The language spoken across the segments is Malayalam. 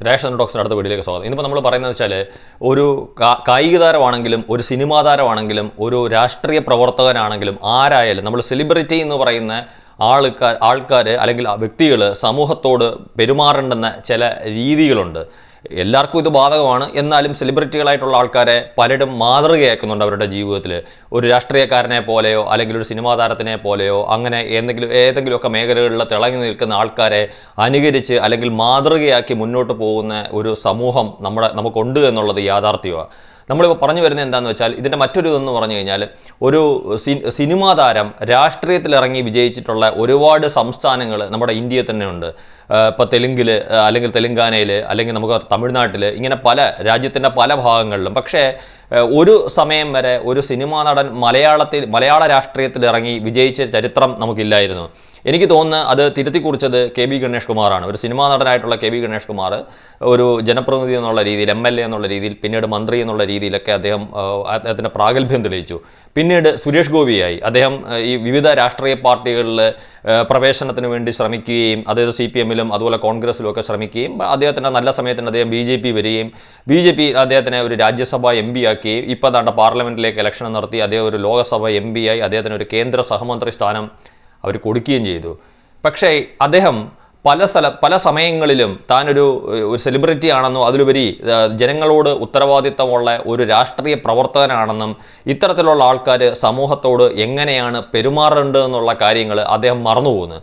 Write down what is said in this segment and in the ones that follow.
രാഷ് ഡോക്ടർ അടുത്ത വീഡിയോയിലേക്ക് സ്വാഗതം. ഇന്നിപ്പോൾ നമ്മൾ പറയുന്നത് വെച്ചാൽ ഒരു കായിക താരമാണെങ്കിലും ഒരു സിനിമാ താരമാണെങ്കിലും ഒരു രാഷ്ട്രീയ പ്രവർത്തകനാണെങ്കിലും ആരായാലും നമ്മൾ സെലിബ്രിറ്റി എന്ന് പറയുന്ന ആൾക്കാർ ആൾക്കാർ അല്ലെങ്കിൽ വ്യക്തികൾ സമൂഹത്തോട് പെരുമാറേണ്ടുന്ന ചില രീതികളുണ്ട്. എല്ലാവർക്കും ഇത് ബാധകമാണ്. എന്നാലും സെലിബ്രിറ്റികളായിട്ടുള്ള ആൾക്കാരെ പലരും മാതൃകയാക്കുന്നുണ്ട് അവരുടെ ജീവിതത്തിൽ ഒരു രാഷ്ട്രീയക്കാരനെ പോലെയോ അല്ലെങ്കിൽ ഒരു സിനിമാ താരത്തിനെ പോലെയോ അങ്ങനെ എന്തെങ്കിലും ഏതെങ്കിലുമൊക്കെ മേഖലകളിൽ തിളങ്ങി നിൽക്കുന്ന ആൾക്കാരെ അനുകരിച്ച് അല്ലെങ്കിൽ മാതൃകയാക്കി മുന്നോട്ട് പോകുന്ന ഒരു സമൂഹം നമ്മുടെ നമുക്കുണ്ട് എന്നുള്ളത് യാഥാർത്ഥ്യമാണ്. നമ്മളിപ്പോൾ പറഞ്ഞു വരുന്നത് എന്താണെന്ന് വെച്ചാൽ ഇതിന്റെ മറ്റൊരു ഇതെന്ന് പറഞ്ഞു കഴിഞ്ഞാൽ ഒരു സിനിമാ താരം രാഷ്ട്രീയത്തിലിറങ്ങി വിജയിച്ചിട്ടുള്ള ഒരുപാട് സംസ്ഥാനങ്ങൾ നമ്മുടെ ഇന്ത്യയിൽ തന്നെ ഉണ്ട് ഇപ്പോൾ തെലുങ്കിൽ അല്ലെങ്കിൽ തെലുങ്കാനയിൽ അല്ലെങ്കിൽ നമുക്ക് തമിഴ്നാട്ടിൽ ഇങ്ങനെ പല രാജ്യത്തിന്റെ പല ഭാഗങ്ങളിലും. പക്ഷേ ഒരു സമയം വരെ ഒരു സിനിമാ നടൻ മലയാളത്തിൽ മലയാള രാഷ്ട്രീയത്തിൽ ഇറങ്ങി വിജയിച്ച ചരിത്രം നമുക്കില്ലായിരുന്നു. എനിക്ക് തോന്നുന്നു അത് തിരുത്തി കുറിച്ചത് കെ ബി ഗണേഷ് കുമാറാണ്. ഒരു സിനിമാ നടനായിട്ടുള്ള കെ ബി ഗണേഷ് കുമാർ ഒരു ജനപ്രതിനിധി എന്നുള്ള രീതിയിൽ എം എൽ എ എന്നുള്ള രീതിയിൽ പിന്നീട് മന്ത്രി എന്നുള്ള രീതിയിലൊക്കെ അദ്ദേഹം അദ്ദേഹത്തിന്റെ പ്രാഗൽഭ്യം തെളിയിച്ചു. പിന്നീട് സുരേഷ് ഗോപിയായി. അദ്ദേഹം ഈ വിവിധ രാഷ്ട്രീയ പാർട്ടികളിൽ പ്രവേശനത്തിന് വേണ്ടി ശ്രമിക്കുകയും അതായത് സി പി എമ്മിലും അതുപോലെ കോൺഗ്രസിലും ഒക്കെ ശ്രമിക്കുകയും അദ്ദേഹത്തിന്റെ നല്ല സമയത്തിന് അദ്ദേഹം ബി ജെ പി വരികയും ബി ജെ പി അദ്ദേഹത്തിനെ ഒരു രാജ്യസഭ എം പി ആക്കുകയും ഇപ്പോൾ താണ്ട പാർലമെന്റിലേക്ക് ഇലക്ഷൻ നടത്തി അദ്ദേഹം ഒരു ലോകസഭ എം പി ആയി അദ്ദേഹത്തിന് ഒരു കേന്ദ്ര സഹമന്ത്രി സ്ഥാനം അവർ കൊടുക്കുകയും ചെയ്തു. പക്ഷേ അദ്ദേഹം പല സ്ഥല പല സമയങ്ങളിലും താനൊരു ഒരു സെലിബ്രിറ്റി ആണെന്നും അതിലുപരി ജനങ്ങളോട് ഉത്തരവാദിത്തമുള്ള ഒരു രാഷ്ട്രീയ പ്രവർത്തകനാണെന്നും ഇത്തരത്തിലുള്ള ആൾക്കാർ സമൂഹത്തോട് എങ്ങനെയാണ് പെരുമാറേണ്ടതെന്നുള്ള കാര്യങ്ങൾ അദ്ദേഹം മറന്നുപോകുന്നു.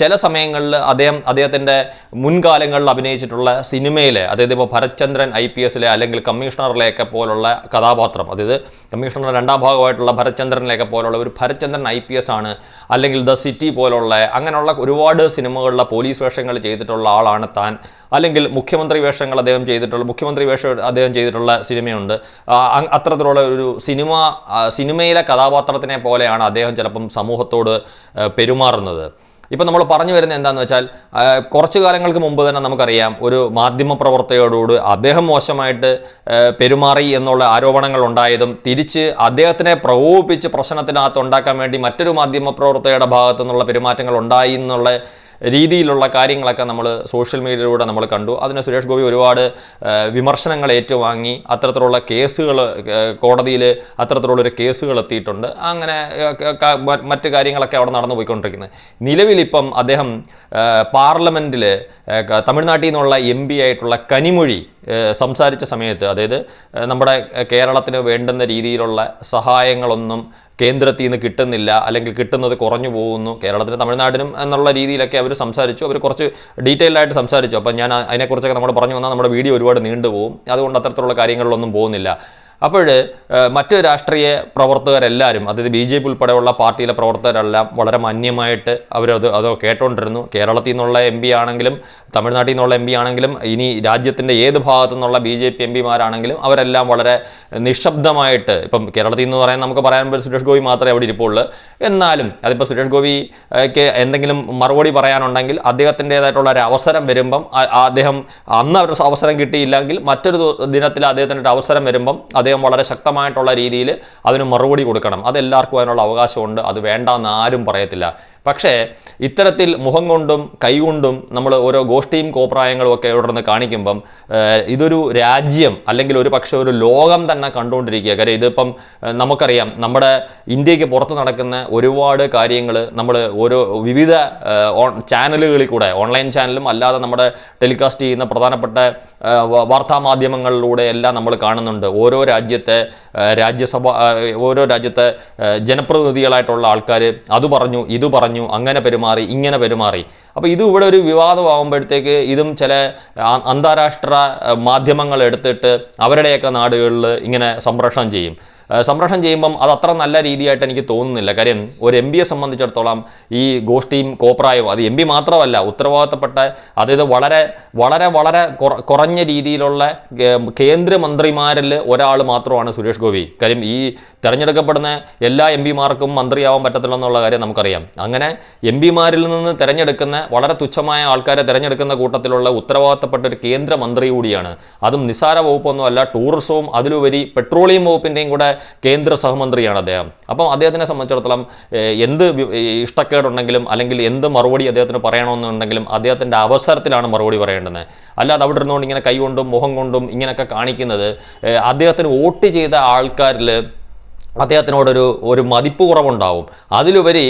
ചില സമയങ്ങളിൽ അദ്ദേഹം അദ്ദേഹത്തിന്റെ മുൻകാലങ്ങളിൽ അഭിനയിച്ചിട്ടുള്ള സിനിമയിലെ അതായത് ഇപ്പോൾ ഭരത്ചന്ദ്രൻ ഐ പി എസിലെ അല്ലെങ്കിൽ കമ്മീഷണറിലെയൊക്കെ പോലുള്ള കഥാപാത്രം അതായത് കമ്മീഷണർ രണ്ടാം ഭാഗമായിട്ടുള്ള ഭരത്ചന്ദ്രനിലെയൊക്കെ പോലുള്ള ഒരു ഭരത്ചന്ദ്രൻ ഐ പി എസ് ആണ് അല്ലെങ്കിൽ ദ സിറ്റി പോലുള്ള അങ്ങനെയുള്ള ഒരുപാട് സിനിമകളിലെ പോലീസ് വേഷങ്ങൾ ചെയ്തിട്ടുള്ള ആളാണ് താൻ. അല്ലെങ്കിൽ മുഖ്യമന്ത്രി വേഷങ്ങൾ അദ്ദേഹം ചെയ്തിട്ടുള്ള മുഖ്യമന്ത്രി വേഷം അദ്ദേഹം ചെയ്തിട്ടുള്ള സിനിമയുണ്ട്. അത്തരത്തിലുള്ള ഒരു സിനിമ സിനിമയിലെ കഥാപാത്രത്തിനെ പോലെയാണ് അദ്ദേഹം ചിലപ്പം സമൂഹത്തോട് പെരുമാറുന്നത്. ഇപ്പം നമ്മൾ പറഞ്ഞു വരുന്നത് എന്താണെന്ന് വെച്ചാൽ കുറച്ച് കാലങ്ങൾക്ക് മുമ്പ് തന്നെ നമുക്കറിയാം ഒരു മാധ്യമ പ്രവർത്തകയോടുകൂടി അദ്ദേഹം മോശമായിട്ട് പെരുമാറി എന്നുള്ള ആരോപണങ്ങൾ ഉണ്ടായതും തിരിച്ച് അദ്ദേഹത്തിനെ പ്രകോപിപ്പിച്ച് പ്രശ്നത്തിനകത്ത് ഉണ്ടാക്കാൻ വേണ്ടി മറ്റൊരു മാധ്യമ പ്രവർത്തകയുടെ ഭാഗത്തു നിന്നുള്ള പെരുമാറ്റങ്ങൾ ഉണ്ടായി എന്നുള്ള രീതിയിലുള്ള കാര്യങ്ങളൊക്കെ നമ്മൾ സോഷ്യൽ മീഡിയയിലൂടെ നമ്മൾ കണ്ടു. അതിന് സുരേഷ് ഗോപി ഒരുപാട് വിമർശനങ്ങൾ ഏറ്റുവാങ്ങി. അത്തരത്തിലുള്ള കേസുകൾ കോടതിയിൽ അത്തരത്തിലുള്ളൊരു കേസുകൾ എത്തിയിട്ടുണ്ട്. അങ്ങനെ മറ്റ് കാര്യങ്ങളൊക്കെ അവിടെ നടന്നു പോയിക്കൊണ്ടിരിക്കുന്നത് നിലവിലിപ്പം അദ്ദേഹം പാർലമെന്റിൽ തമിഴ്നാട്ടിൽ നിന്നുള്ള എം ആയിട്ടുള്ള കനിമൊഴി സംസാരിച്ച സമയത്ത് അതായത് നമ്മുടെ കേരളത്തിന് വേണ്ടുന്ന രീതിയിലുള്ള സഹായങ്ങളൊന്നും കേന്ദ്രത്തിൽ നിന്ന് കിട്ടുന്നില്ല അല്ലെങ്കിൽ കിട്ടുന്നത് കുറഞ്ഞു പോകുന്നു. കേരളത്തിലും തമിഴ്നാടിനും എന്നുള്ള രീതിയിലൊക്കെ അവർ സംസാരിച്ചു. അവർ കുറച്ച് ഡീറ്റെയിൽ ആയിട്ട് സംസാരിച്ചു. അപ്പം ഞാൻ അതിനെക്കുറിച്ചൊക്കെ നമ്മൾ പറഞ്ഞു വന്നാൽ നമ്മുടെ വീഡിയോ ഒരുപാട് നീണ്ടുപോകും. അതുകൊണ്ട് അത്തരത്തിലുള്ള കാര്യങ്ങളിലൊന്നും പോകുന്നില്ല. അപ്പോൾ മറ്റ് രാഷ്ട്രീയ പ്രവർത്തകരെല്ലാവരും അതായത് ബി ജെ പി ഉൾപ്പെടെയുള്ള പാർട്ടിയിലെ പ്രവർത്തകരെല്ലാം വളരെ മാന്യമായിട്ട് അവരത് അത് കേട്ടോണ്ടിരുന്നു. കേരളത്തിൽ നിന്നുള്ള എം പി ആണെങ്കിലും തമിഴ്നാട്ടിൽ നിന്നുള്ള എം പി ആണെങ്കിലും ഇനി രാജ്യത്തിന്റെ ഏത് ഭാഗത്തു നിന്നുള്ള ബി ജെ പി എം പിമാരാണെങ്കിലും അവരെല്ലാം വളരെ നിശബ്ദമായിട്ട് ഇപ്പം കേരളത്തിൽ നിന്ന് പറയാൻ നമുക്ക് പറയാൻ പറ്റും സുരേഷ് ഗോപി മാത്രമേ അവിടെ ഇരിപ്പുള്ളൂ. എന്നാലും അതിപ്പോൾ സുരേഷ് ഗോപിക്ക് എന്തെങ്കിലും മറുപടി പറയാനുണ്ടെങ്കിൽ അദ്ദേഹത്തിന്റെതായിട്ടുള്ള ഒരു അവസരം വരുമ്പം അദ്ദേഹം അന്ന് അവർ അവസരം കിട്ടിയില്ലെങ്കിൽ മറ്റൊരു ദിനത്തിൽ അദ്ദേഹത്തിന്റെ ഒരു അവസരം വരുമ്പം അദ്ദേഹം വളരെ ശക്തമായിട്ടുള്ള രീതിയിൽ അതിന് മറുപടി കൊടുക്കണം. അതെല്ലാവർക്കും അതിനുള്ള അവകാശമുണ്ട്. അത് വേണ്ടെന്ന് ആരും പറയത്തില്ല. പക്ഷേ ഇത്തരത്തിൽ മുഖം കൊണ്ടും കൈകൊണ്ടും നമ്മൾ ഓരോ ഗോഷ്ഠിയും കോപ്രായങ്ങളും ഒക്കെ ഇവിടെ നിന്ന് കാണിക്കുമ്പം ഇതൊരു രാജ്യം അല്ലെങ്കിൽ ഒരു പക്ഷേ ഒരു ലോകം തന്നെ കണ്ടുകൊണ്ടിരിക്കുക കാര്യം ഇതിപ്പം നമുക്കറിയാം നമ്മുടെ ഇന്ത്യയ്ക്ക് പുറത്ത് നടക്കുന്ന ഒരുപാട് കാര്യങ്ങൾ നമ്മൾ ഓരോ വിവിധ ചാനലുകളിൽ കൂടെ ഓൺലൈൻ ചാനലും അല്ലാതെ നമ്മുടെ ടെലികാസ്റ്റ് ചെയ്യുന്ന പ്രധാനപ്പെട്ട വാർത്താ മാധ്യമങ്ങളിലൂടെ എല്ലാം നമ്മൾ കാണുന്നുണ്ട്. ഓരോ രാജ്യത്തെ രാജ്യസഭ ഓരോ രാജ്യത്തെ ജനപ്രതിനിധികളായിട്ടുള്ള ആൾക്കാർ അത് പറഞ്ഞു ഇത് പറഞ്ഞു അങ്ങനെ പെരുമാറി ഇങ്ങനെ പെരുമാറി. അപ്പോൾ ഇത് ഇവിടെ ഒരു വിവാദമാകുമ്പോഴത്തേക്ക് ഇതും ചില അന്താരാഷ്ട്ര മാധ്യമങ്ങൾ എടുത്തിട്ട് അവരുടെയൊക്കെ നാടുകളിൽ ഇങ്ങനെ സംപ്രേഷണം ചെയ്യും. സംപ്രേഷണം ചെയ്യുമ്പം അത് അത്ര നല്ല രീതിയായിട്ട് എനിക്ക് തോന്നുന്നില്ല. കാര്യം ഒരു എം പിയെ സംബന്ധിച്ചിടത്തോളം ഈ ഗോഷ്ടിയും കോപ്രായവും അത് എം പി മാത്രമല്ല ഉത്തരവാദിത്തപ്പെട്ട അതായത് വളരെ വളരെ വളരെ കുറഞ്ഞ രീതിയിലുള്ള കേന്ദ്രമന്ത്രിമാരിൽ ഒരാൾ മാത്രമാണ് സുരേഷ് ഗോപി. കാര്യം ഈ തിരഞ്ഞെടുക്കപ്പെടുന്ന എല്ലാ എം പിമാർക്കും മന്ത്രിയാവാൻ പറ്റത്തില്ല എന്നുള്ള കാര്യം നമുക്കറിയാം. അങ്ങനെ എം പിമാരിൽ നിന്ന് തിരഞ്ഞെടുക്കുന്ന വളരെ തുച്ഛമായ ആൾക്കാരെ തിരഞ്ഞെടുക്കുന്ന കൂട്ടത്തിലുള്ള ഉത്തരവാദിത്തപ്പെട്ട ഒരു കേന്ദ്രമന്ത്രി കൂടിയാണ്. അതും നിസ്സാര വകുപ്പൊന്നും അല്ല ടൂറിസവും അതിലുപരി പെട്രോളിയം വകുപ്പിന്റെയും കൂടെ കേന്ദ്ര സഹമന്ത്രിയാണ് അദ്ദേഹം. അപ്പം അദ്ദേഹത്തിനെ സംബന്ധിച്ചിടത്തോളം എന്ത് ഇഷ്ടക്കേടുണ്ടെങ്കിലും അല്ലെങ്കിൽ എന്ത് മറുപടി അദ്ദേഹത്തിന് പറയണമെന്നുണ്ടെങ്കിലും അദ്ദേഹത്തിന്റെ അവസരത്തിലാണ് മറുപടി പറയേണ്ടത്. അല്ലാതെ അവിടെ ഇരുന്നുകൊണ്ട് ഇങ്ങനെ കൈകൊണ്ടും മുഖം കൊണ്ടും ഇങ്ങനെയൊക്കെ കാണിക്കുന്നത് അദ്ദേഹത്തിന് വോട്ട് ചെയ്ത ആൾക്കാരിൽ അദ്ദേഹത്തിനോടൊരു ഒരു മതിപ്പ് കുറവുണ്ടാവും. അതിലുപരി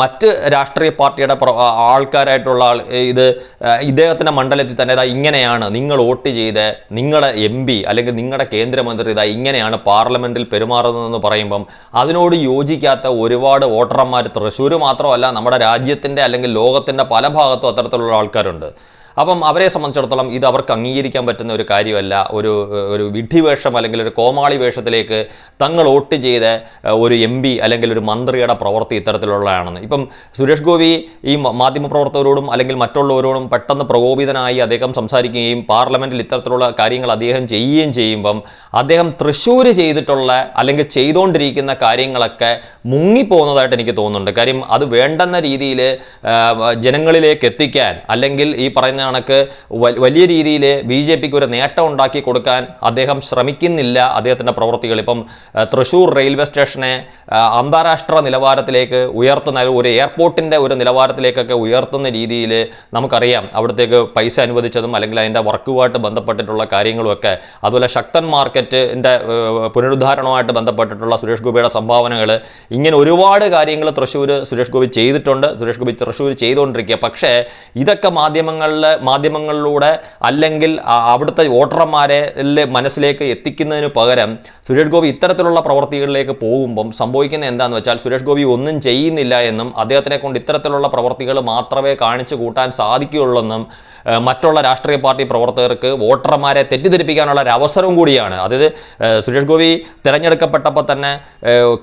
മറ്റ് രാഷ്ട്രീയ പാർട്ടിയുടെ ആൾക്കാരായിട്ടുള്ള ആൾ ഇത് ഇദ്ദേഹത്തിന്റെ മണ്ഡലത്തിൽ തന്നെ ഇതാ ഇങ്ങനെയാണ് നിങ്ങൾ വോട്ട് ചെയ്ത് നിങ്ങളുടെ എം പി അല്ലെങ്കിൽ നിങ്ങളുടെ കേന്ദ്രമന്ത്രി ഇതാ ഇങ്ങനെയാണ് പാർലമെന്റിൽ പെരുമാറുന്നതെന്ന് പറയുമ്പം അതിനോട് യോജിക്കാത്ത ഒരുപാട് വോട്ടർമാർ തൃശ്ശൂർ മാത്രമല്ല നമ്മുടെ രാജ്യത്തിന്റെ അല്ലെങ്കിൽ ലോകത്തിന്റെ പല ഭാഗത്തും അത്തരത്തിലുള്ള ആൾക്കാരുണ്ട്. അപ്പം അവരെ സംബന്ധിച്ചിടത്തോളം ഇത് അവർക്ക് അംഗീകരിക്കാൻ പറ്റുന്ന ഒരു കാര്യമല്ല. ഒരു ഒരു വിഡ്ഢിവേഷം അല്ലെങ്കിൽ ഒരു കോമാളി വേഷത്തിലേക്ക് തങ്ങൾ വോട്ട് ചെയ്ത ഒരു എം പി അല്ലെങ്കിൽ ഒരു മന്ത്രിയുടെ പ്രവൃത്തി ഇത്തരത്തിലുള്ളതാണെന്ന്. ഇപ്പം സുരേഷ് ഗോപി ഈ മാധ്യമപ്രവർത്തകരോടും അല്ലെങ്കിൽ മറ്റുള്ളവരോടും പെട്ടെന്ന് പ്രകോപിതനായി അദ്ദേഹം സംസാരിക്കുകയും പാർലമെന്റിൽ ഇത്തരത്തിലുള്ള കാര്യങ്ങൾ അദ്ദേഹം ചെയ്യുകയും ചെയ്യുമ്പം അദ്ദേഹം തൃശ്ശൂർ ചെയ്തിട്ടുള്ള അല്ലെങ്കിൽ ചെയ്തുകൊണ്ടിരിക്കുന്ന കാര്യങ്ങളൊക്കെ മുങ്ങിപ്പോകുന്നതായിട്ട് എനിക്ക് തോന്നുന്നുണ്ട്. കാര്യം അത് വേണ്ടെന്ന രീതിയിൽ ജനങ്ങളിലേക്ക് എത്തിക്കാൻ അല്ലെങ്കിൽ ഈ പറയുന്ന കണക്ക് വലിയ രീതിയിൽ ബി ജെ പിക്ക് ഒരു നേട്ടം ഉണ്ടാക്കി കൊടുക്കാൻ അദ്ദേഹം ശ്രമിക്കുന്നില്ല അദ്ദേഹത്തിന്റെ പ്രവൃത്തികൾ. ഇപ്പം തൃശ്ശൂർ റെയിൽവേ സ്റ്റേഷനെ അന്താരാഷ്ട്ര നിലവാരത്തിലേക്ക് ഉയർത്തുന്ന ഒരു എയർപോർട്ടിന്റെ ഒരു നിലവാരത്തിലേക്കൊക്കെ ഉയർത്തുന്ന രീതിയിൽ നമുക്കറിയാം. അവിടത്തേക്ക് പൈസ അനുവദിച്ചതും അല്ലെങ്കിൽ അതിന്റെ വർക്കുമായിട്ട് ബന്ധപ്പെട്ടിട്ടുള്ള കാര്യങ്ങളുമൊക്കെ അതുപോലെ ശക്തൻ മാർക്കറ്റിന്റെ പുനരുദ്ധാരണവുമായിട്ട് ബന്ധപ്പെട്ടിട്ടുള്ള സുരേഷ് ഗോപിയുടെ സംഭാവനകൾ ഇങ്ങനെ ഒരുപാട് കാര്യങ്ങൾ തൃശ്ശൂർ സുരേഷ് ഗോപി ചെയ്തിട്ടുണ്ട്. സുരേഷ് ഗോപി തൃശ്ശൂർ ചെയ്തുകൊണ്ടിരിക്കുക പക്ഷേ ഇതൊക്കെ മാധ്യമങ്ങളിൽ മാധ്യമങ്ങളിലൂടെ അല്ലെങ്കിൽ അവിടുത്തെ വോട്ടർമാരെ മനസ്സിലേക്ക് എത്തിക്കുന്നതിന് പകരം സുരേഷ് ഗോപി ഇത്തരത്തിലുള്ള പ്രവർത്തികളിലേക്ക് പോകുമ്പം സംഭവിക്കുന്നത് എന്താണെന്ന് വെച്ചാൽ സുരേഷ് ഗോപി ഒന്നും ചെയ്യുന്നില്ല എന്നും അദ്ദേഹത്തിനെ കൊണ്ട് ഇത്തരത്തിലുള്ള പ്രവർത്തികൾ മാത്രമേ കാണിച്ചു കൂട്ടാൻ സാധിക്കുകയുള്ളൂ എന്നും ഏഹ്, മറ്റുള്ള രാഷ്ട്രീയ പാർട്ടി പ്രവർത്തകർക്ക് വോട്ടർമാരെ തെറ്റിദ്ധരിപ്പിക്കാനുള്ള ഒരു അവസരവും കൂടിയാണ്. അതായത് സുരേഷ് ഗോപി തിരഞ്ഞെടുക്കപ്പെട്ടപ്പോൾ തന്നെ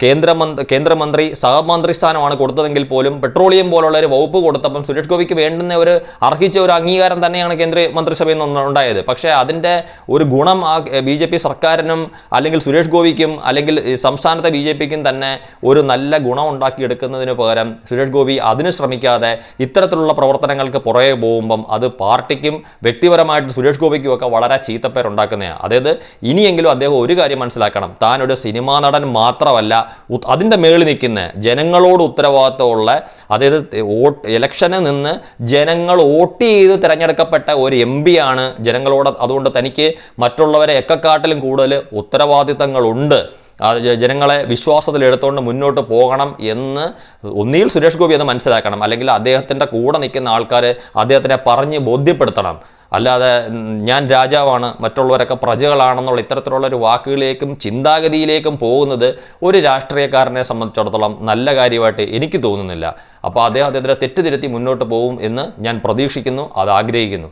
കേന്ദ്രമന്ത്രി കേന്ദ്രമന്ത്രി സഹമന്ത്രി സ്ഥാനമാണ് കൊടുത്തതെങ്കിൽ പോലും പെട്രോളിയം പോലുള്ള ഒരു വകുപ്പ് കൊടുത്തപ്പം സുരേഷ് ഗോപിക്ക് വേണ്ടുന്ന ഒരു അർഹിച്ച ഒരു അംഗീകാരം തന്നെയാണ് കേന്ദ്ര മന്ത്രിസഭയിൽ നിന്ന് ഉണ്ടായത്. പക്ഷേ അതിന്റെ ഒരു ഗുണം ആ ബി ജെ പി സർക്കാരിനും അല്ലെങ്കിൽ സുരേഷ് ഗോപിക്കും അല്ലെങ്കിൽ സംസ്ഥാനത്തെ ബി ജെ പിക്കും തന്നെ ഒരു നല്ല ഗുണം ഉണ്ടാക്കിയെടുക്കുന്നതിന് പകരം സുരേഷ് ഗോപി അതിന് ശ്രമിക്കാതെ ഇത്തരത്തിലുള്ള പ്രവർത്തനങ്ങൾക്ക് പുറകെ പോകുമ്പം അത് പാർട്ടിക്കും വ്യക്തിപരമായിട്ട് സുരേഷ് ഗോപിക്കും ഒക്കെ വളരെ ചീത്തപ്പേരുണ്ടാക്കുന്നതാണ് അതായത് ഇനിയെങ്കിലും അദ്ദേഹം ഒരു കാര്യം മനസ്സിലാക്കണം. താൻ ഒരു സിനിമാ നടൻ മാത്രമല്ല അതിന്റെ മേളിൽ നിൽക്കുന്ന ജനങ്ങളോട് ഉത്തരവാദിത്തമുള്ള അതായത് വോട്ട് ഇലക്ഷനിൽ നിന്ന് ജനങ്ങൾ വോട്ട് ചെയ്ത് തിരഞ്ഞെടുക്കപ്പെട്ട ഒരു എം ആണ് ജനങ്ങളോട് അതുകൊണ്ട് തനിക്ക് മറ്റുള്ളവരെ എക്കാട്ടിലും കൂടുതൽ ഉത്തരവാദിത്തങ്ങളുണ്ട്. ജനങ്ങളെ വിശ്വാസത്തിൽ എടുത്തുകൊണ്ട് മുന്നോട്ട് പോകണം എന്ന് ഒന്നിയിൽ സുരേഷ് ഗോപി അത് മനസ്സിലാക്കണം. അല്ലെങ്കിൽ അദ്ദേഹത്തിന്റെ കൂടെ നിൽക്കുന്ന ആൾക്കാർ അദ്ദേഹത്തിനെ പറഞ്ഞ് ബോധ്യപ്പെടുത്തണം. അല്ലാതെ ഞാൻ രാജാവാണ് മറ്റുള്ളവരൊക്കെ പ്രജകളാണെന്നുള്ള ഇത്തരത്തിലുള്ള ഒരു വാക്കുകളിലേക്കും ചിന്താഗതിയിലേക്കും പോകുന്നത് ഒരു രാഷ്ട്രീയക്കാരനെ സംബന്ധിച്ചിടത്തോളം നല്ല കാര്യമായിട്ട് എനിക്ക് തോന്നുന്നില്ല. അപ്പോൾ അദ്ദേഹം അദ്ദേഹത്തിന്റെ തെറ്റുതിരുത്തി മുന്നോട്ട് പോകും എന്ന് ഞാൻ പ്രതീക്ഷിക്കുന്നു അത് ആഗ്രഹിക്കുന്നു.